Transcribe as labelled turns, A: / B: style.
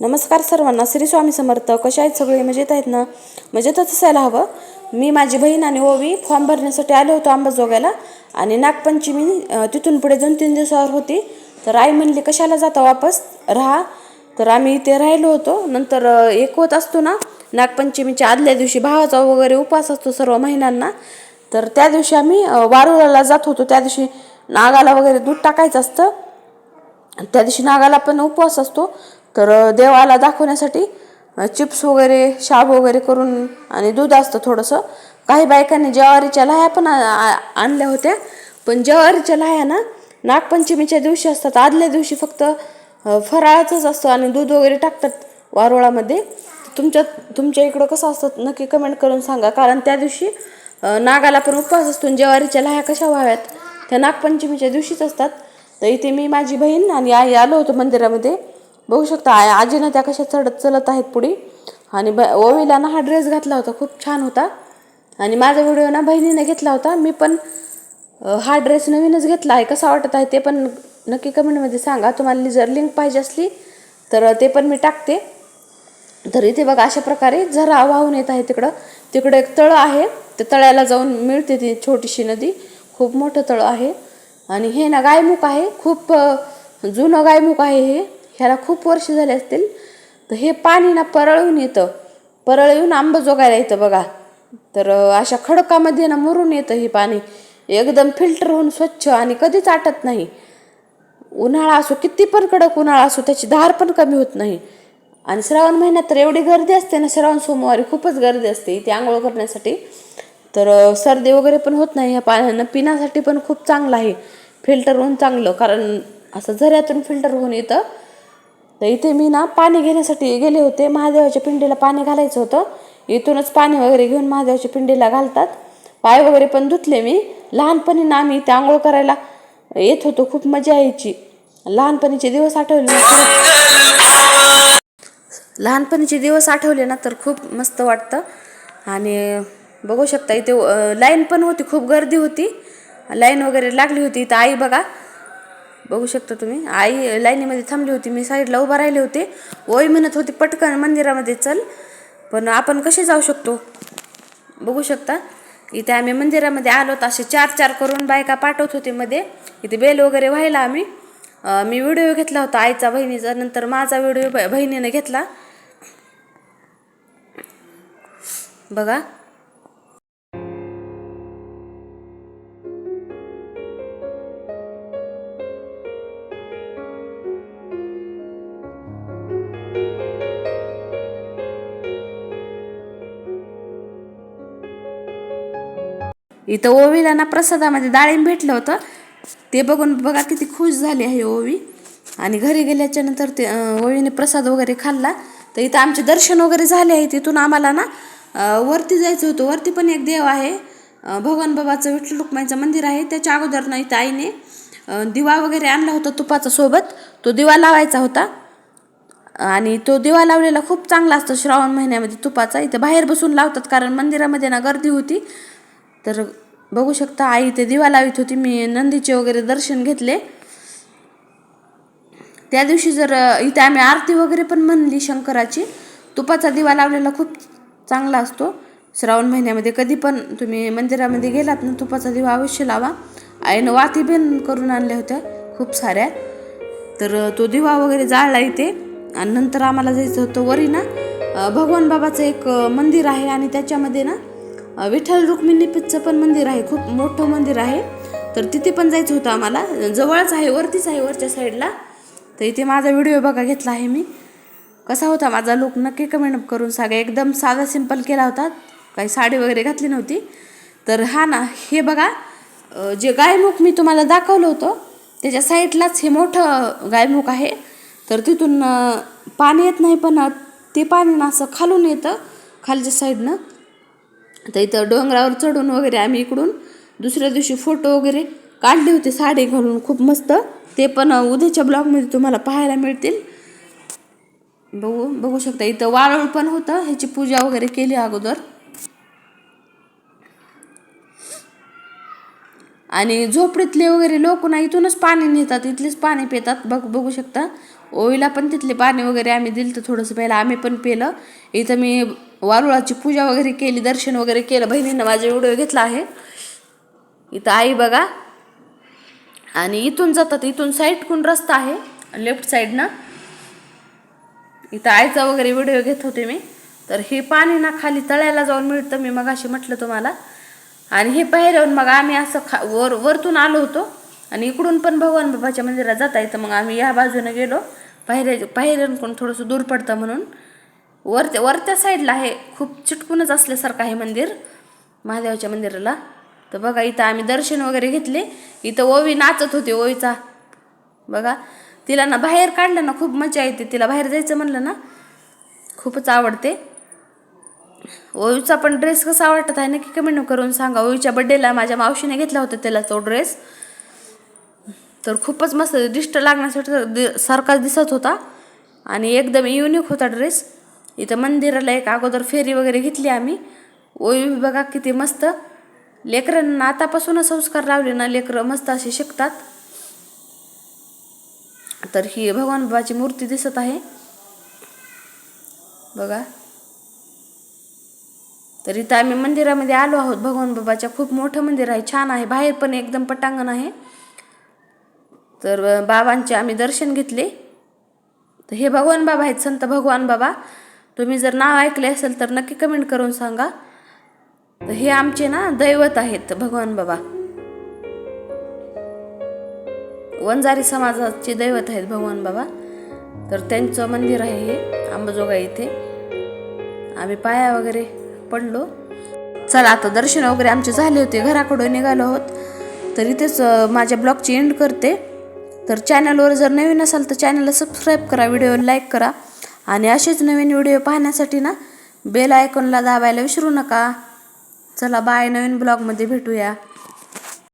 A: नमस्कार सर्वांना श्री स्वामी समर्थ. कशा आहेत सगळे? मजेत आहेत ना? मजेतच असायला हवं. मी माझी बहीण आणि ओवी फॉर्म भरण्यासाठी आलो होतो अंबाजोगायला आणि नागपंचमी तिथून पुढे दोन तीन दिवसावर होती. तर आई म्हणली कशाला जाता वापस? राहा. तर आम्ही इथे राहिलो होतो. नंतर एक होत असतो ना नागपंचमीच्या आदल्या दिवशी भावाचा वगैरे उपवास असतो सर्व महिलांना. तर त्या दिवशी आम्ही वारुळाला जात होतो. त्या दिवशी नागाला वगैरे दूध टाकायचं असतं. त्या दिवशी नागाला पण उपवास असतो. तर देवाला दाखवण्यासाठी चिप्स वगैरे शाब वगैरे करून आणि दूध असतं थोडंसं. काही बायकांनी ज्वारीच्या लाह्या पण आ- आणल्या होत्या. पण ज्वारीच्या लाह्या ना नागपंचमीच्या दिवशी असतात. आदल्या दिवशी फक्त फराळाचंच असतं आणि दूध वगैरे टाकतात वारुळामध्ये. तुमच्या तुमच्या इकडं कसं असतं नक्की कमेंट करून सांगा. कारण त्या दिवशी नागाला पण उपवास असतो आणि ज्वारीच्या लाह्या कशा व्हाव्यात? त्या नागपंचमीच्या दिवशीच असतात. तर इथे मी माझी बहीण आणि आई आलो होतो मंदिरामध्ये. बघू शकता आजी आजीनं त्या कशा चढत चलत आहेत पुढे. आणि ब ओवीला ना हा ड्रेस घातला होता खूप छान होता. आणि माझा व्हिडिओ ना बहिणीने घेतला होता. मी पण हा ड्रेस नवीनच घेतला आहे. कसा वाटत आहे ते पण नक्की कमेंटमध्ये सांगा. तुम्हाला जर लिंक पाहिजे असली तर ते पण मी टाकते. तर इथे बघा अशा प्रकारे झरा वाहून येत आहे तिकडं. तिकडं एक तळं आहे. ते तळ्याला जाऊन मिळते ती छोटीशी नदी. खूप मोठं तळं आहे. आणि हे ना गायमुख आहे. खूप जुनं गायमुख आहे हे. ह्याला खूप वर्ष झाले असतील. तर हे पाणी ना परळून येतं. परळ येऊन आंबजोगायला येतं बघा. तर अशा खडकामध्ये ना मुरून येतं हे पाणी. एकदम फिल्टर होऊन स्वच्छ आणि कधीच आटत नाही. उन्हाळा असो किती पण कडक उन्हाळा असो त्याची धार पण कमी होत नाही. आणि श्रावण महिन्यात तर एवढी गर्दी असते ना श्रावण सोमवारी खूपच गर्दी असते इथे आंघोळ करण्यासाठी. तर सर्दी वगैरे पण होत नाही ह्या पाण्यानं. पिण्यासाठी पण खूप चांगलं आहे. फिल्टर होऊन चांगलं कारण असं झऱ्यातून फिल्टर होऊन येतं. तर इथे मी ना पाणी घेण्यासाठी गेले होते. महादेवाच्या पिंडीला पाणी घालायचं होतं. इथूनच पाणी वगैरे घेऊन महादेवाच्या पिंडीला घालतात. पाय वगैरे पण धुतले मी. लहानपणी ना आम्ही ते आंघोळ करायला येत होतो. खूप मजा यायची. लहानपणीचे दिवस आठवले लहानपणीचे दिवस आठवले ना तर खूप मस्त वाटतं. आणि बघू शकता इथे लाईन पण होती. खूप गर्दी होती. लाईन वगैरे लागली होती. इथं आई बघा बघू शकता तुम्ही. आई लाईनीमध्ये थांबली होती मी साईडला उभा राहिले होते. ओय म्हणत होती पटकन मंदिरामध्ये चल. पण आपण कसे जाऊ शकतो? बघू शकता. इथे आम्ही मंदिरामध्ये आलो तर असे चार चार करून बायका पाठवत होते मध्ये. इथे बेल वगैरे व्हायला आम्ही. मी व्हिडिओ घेतला होता आईचा बहिणीचा. नंतर माझा व्हिडिओ बहिणीने घेतला. बघा. इथं ओवीला ना प्रसादामध्ये डाळिंब भेटलं होतं. ते बघून बघा किती खुश झाली आहे ओवी. आणि घरी गेल्याच्यानंतर ते ओवीने प्रसाद वगैरे खाल्ला. तर इथं आमचे दर्शन वगैरे झाले आहे. तिथून आम्हाला ना वरती जायचं होतं. वरती पण एक देव आहे. भगवान बाबाचं विठ्ठल रुक्माईचं मंदिर आहे. त्याच्या अगोदर ना इथं आईने दिवा वगैरे आणला होता तुपाचा सोबत. तो दिवा लावायचा होता. आणि तो दिवा लावलेला खूप चांगला असतो. श्रावण महिन्यामध्ये तुपाचा. इथं बाहेर बसून लावतात कारण मंदिरामध्ये ना गर्दी होती. तर बघू शकता आई इथे दिवा लावित होती. मी नंदीचे वगैरे दर्शन घेतले. त्या दिवशी जर इथे आम्ही आरती वगैरे पण म्हणली शंकराची. तुपाचा दिवा लावलेला खूप चांगला असतो. श्रावण महिन्यामध्ये कधी पण तुम्ही मंदिरामध्ये गेलात ना तुपाचा दिवा अवश्य लावा. आईनं वाती बेन करून आणल्या होत्या खूप साऱ्या. तर तो दिवा वगैरे जाळला इथे. आणि नंतर आम्हाला जायचं होतं वरी ना भगवान बाबाचं एक मंदिर आहे आणि त्याच्यामध्ये ना विठ्ठल रुक्मिणीपीठचं पण मंदिर आहे खूप मोठं मंदिर आहे. तर तिथे पण जायचं होतं आम्हाला. जवळच आहे वरतीच आहे वरच्या साईडला. तर इथे माझा व्हिडिओ बघा घेतला आहे मी. कसा होता माझा लुक नक्की कमेंट करून सांगा. एकदम साधा सिंपल केला होता. काही साडी वगैरे घातली नव्हती. तर हा ना हे बघा जे गायमुख मी तुम्हाला दाखवलं होतं त्याच्या साईडलाच हे मोठं गायमुख आहे. तर तिथून पाणी येत नाही पण ते पाणी ना असं खालून येतं खालच्या साईडनं. तर इथं डोंगरावर चढून वगैरे आम्ही इकडून दुसऱ्या दिवशी फोटो वगैरे काढले होते साडी घालून खूप मस्त. ते पण उद्याच्या ब्लॉगमध्ये तुम्हाला पाहायला मिळतील. बघू बघू शकता इथं वाळूळ पण होतं ह्याची पूजा वगैरे केली अगोदर. आणि झोपडीतले वगैरे लोक ना इथूनच पाणी नेतात इथलेच पाणी पितात. बघ बघू शकता. ओवीला पण तिथले पाणी वगैरे आम्ही दिलं तर थोडंसं प्यायला आम्ही पण पेलं. इथं मी वारुळाची पूजा वगैरे केली दर्शन वगैरे केलं. बहिणीनं माझा व्हिडिओ घेतला आहे. इथं आई बघा. आणि इथून जातात. इथून साईडकून रस्ता आहे. लेफ्ट साईडनं इथं आईचा वगैरे व्हिडिओ घेत होते मी. तर हे पाणी ना खाली तळ्याला जाऊन मिळतं. मी मग अशी म्हटलं तुम्हाला. आणि हे पायऱ्यावरून मग आम्ही असं खा वर वरतून आलो होतो. आणि इकडून पण भगवान बाबाच्या मंदिरात जाता येतं. मग आम्ही या बाजूनं गेलो. पायऱ्या पायऱ्यांकडून थोडंसं दूर पडतं म्हणून. वरत्या वरत्या साईडला आहे. खूप चिटकूनच असल्यासारखं आहे मंदिर. महादेवाच्या मंदिराला. तर बघा इथं आम्ही दर्शन वगैरे घेतले. इथं ओवी नाचत होती ओवीचा. बघा तिला ना बाहेर काढलं ना खूप मजा येते. तिला बाहेर जायचं म्हणलं ना खूपच आवडते. ओवीचा पण ड्रेस कसा आवडत आहे नक्की कमेंट करून सांगा. ओवीच्या बड्डेला माझ्या मावशीने घेतला होता त्याला तो ड्रेस. तर खूपच मस्त दिष्ट लागण्यासाठी दि- सारखाच दिसत होता. आणि एकदम युनिक होता ड्रेस इथं मंदिराला एक अगोदर फेरी वगैरे घेतली आम्ही. ओवी बघा किती मस्त. लेकरांना आतापासूनच संस्कार लावले ना लेकरं मस्त असे शिकतात. तर ही भगवान बाबाची मूर्ती दिसत आहे. बघा. तर इथं आम्ही मंदिरामध्ये आलो आहोत. भगवान बाबाच्या खूप मोठं मंदिर आहे छान आहे. बाहेर पण एकदम पटांगण आहे. तर बाबांचे आम्ही दर्शन घेतले. तर हे भगवान बाबा आहेत संत भगवान बाबा. तुम्ही जर नाव ऐकले असेल तर नक्की कमेंट करून सांगा. तर हे आमचे ना दैवत आहेत भगवान बाबा. वंजारी समाजाचे दैवत आहेत भगवान बाबा. तर त्यांचं मंदिर आहे हे अंबाजोगाई इथे. आम्ही पाया वगैरे पडलो. चला आता दर्शन वगैरे आमचे झाले होते. घराकडून निघालो आहोत. तर इथेच माझ्या ब्लॉगची एंड करते. तर चॅनलवर जर नवीन असाल तर चॅनलला सबस्क्राईब करा व्हिडिओ लाईक करा. आणि असेच नवीन व्हिडिओ पाहण्यासाठी ना बेल आयकॉनला दाबायला विसरू नका. चला बाय नवीन ब्लॉगमध्ये भेटूया.